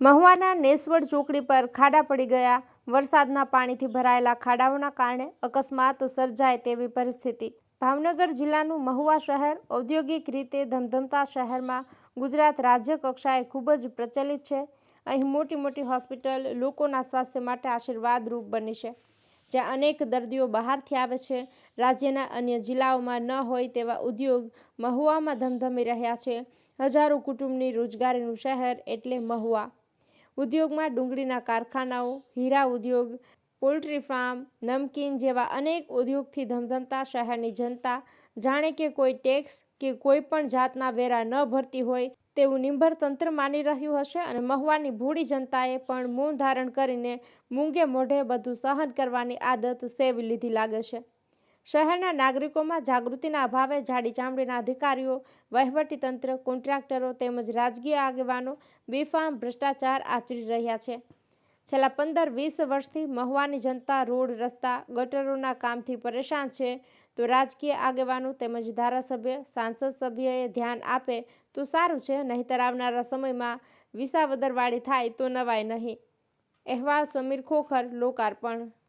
મહુવાના નેસવડ ચોકડી પર ખાડા પડી ગયા. વરસાદના પાણીથી ભરાયેલા ખાડાઓના કારણે અકસ્માત સર્જાય તેવી પરિસ્થિતિ. ભાવનગર જિલ્લાનું મહુવા શહેર ઔદ્યોગિક રીતે ધમધમતા શહેરમાં ગુજરાત રાજ્ય કક્ષાએ ખૂબ જ પ્રચલિત છે. અહીં મોટી મોટી હોસ્પિટલ લોકોના સ્વાસ્થ્ય માટે આશીર્વાદરૂપ બની છે. જ્યાં અનેક દર્દીઓ બહારથી આવે છે. રાજ્યના અન્ય જિલ્લાઓમાં ન હોય તેવા ઉદ્યોગ મહુવામાં ધમધમી રહ્યા છે. હજારો કુટુંબની રોજગારીનું શહેર એટલે મહુવા. ઉદ્યોગમાં ડુંગળીના કારખાનાઓ, હીરા ઉદ્યોગ, પોલ્ટ્રી ફાર્મ, નમકીન જેવા અનેક ઉદ્યોગથી ધમધમતા શહેરની જનતા જાણે કે કોઈ ટેક્સ કે કોઈ પણ જાતના વેરા ન ભરતી હોય તેવું નિંભર તંત્ર માની રહ્યું હશે અને મહુવાની ભૂડી જનતાએ પણ મૌન ધારણ કરીને મૂંગે મોઢે બધું સહન કરવાની આદત સેવી લીધી લાગે છે. શહેરના નાગરિકોમાં જાગૃતિના અભાવે જાડી ચામડીના અધિકારીઓ, વહીવટીતંત્ર, કોન્ટ્રાક્ટરો તેમજ રાજકીય આગેવાનો બેફામ ભ્રષ્ટાચાર આચરી રહ્યા છે. છેલ્લા પંદર વીસ વર્ષથી મહુવાની જનતા રોડ, રસ્તા, ગટરોના કામથી પરેશાન છે. તો રાજકીય આગેવાનો તેમજ ધારાસભ્ય, સાંસદ સભ્યએ ધ્યાન આપે તો સારું છે, નહીંતર આવનારા સમયમાં વિસાવદરવાળી થાય તો નવાય નહીં. અહેવાલ સમીર ખોખર, લોકાર્પણ.